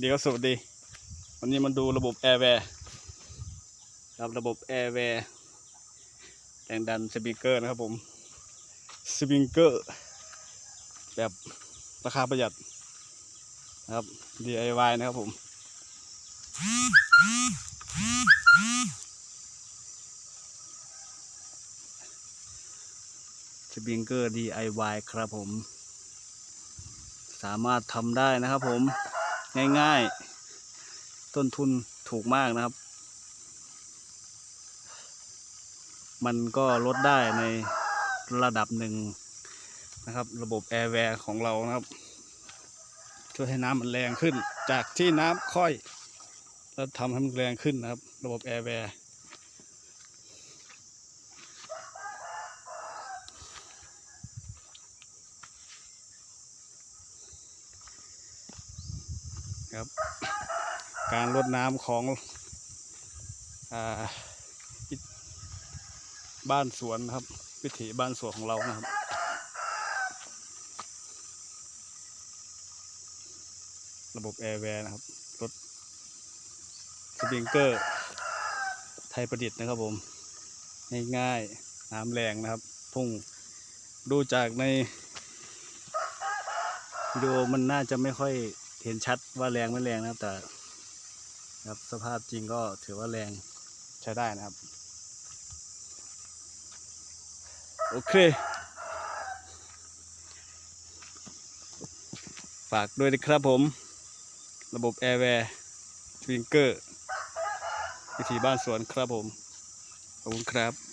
เดี๋ยวสวัสดี วันนี้มาดูระบบแอร์แวร์ครับระบบแอร์แวร์แรงดันสปริงเกอร์นะครับผมสปริงเกอร์แบบราคาประหยัดนะครับ DIY นะครับผมสปริงเกอร์ DIY ครับผม สามารถทำได้นะครับผม ง่ายๆ ต้นทุนถูกมากนะครับ มันก็ลดได้ในระดับหนึ่งนะครับ ระบบแอร์แวร์ของเรานะครับ ช่วยให้น้ำมันแรงขึ้น จากที่น้ำค่อย แล้วทำให้มันแรงขึ้นนะครับ ระบบแอร์แวร์ ครับ การรดน้ำของอบ้านสวนนะครับ วิถีบ้านสวนของเรานะครับระบบแอร์แวร์นะครับ รถสปริงเกอร์ ไทยประดิษฐ์นะครับผม ง่ายๆน้ำแรงนะครับ พุ่งดูจากในวิดีโอมันน่าจะไม่ค่อย เห็นชัดว่าแรงไม่แรงนะครับ แต่ครับสภาพจริงก็ถือว่าแรงใช้ได้นะครับ โอเค ฝากด้วยนะครับผม ระบบแอร์แวร์สปริงเกอร์วิธีบ้านสวนครับผม ขอบคุณครับ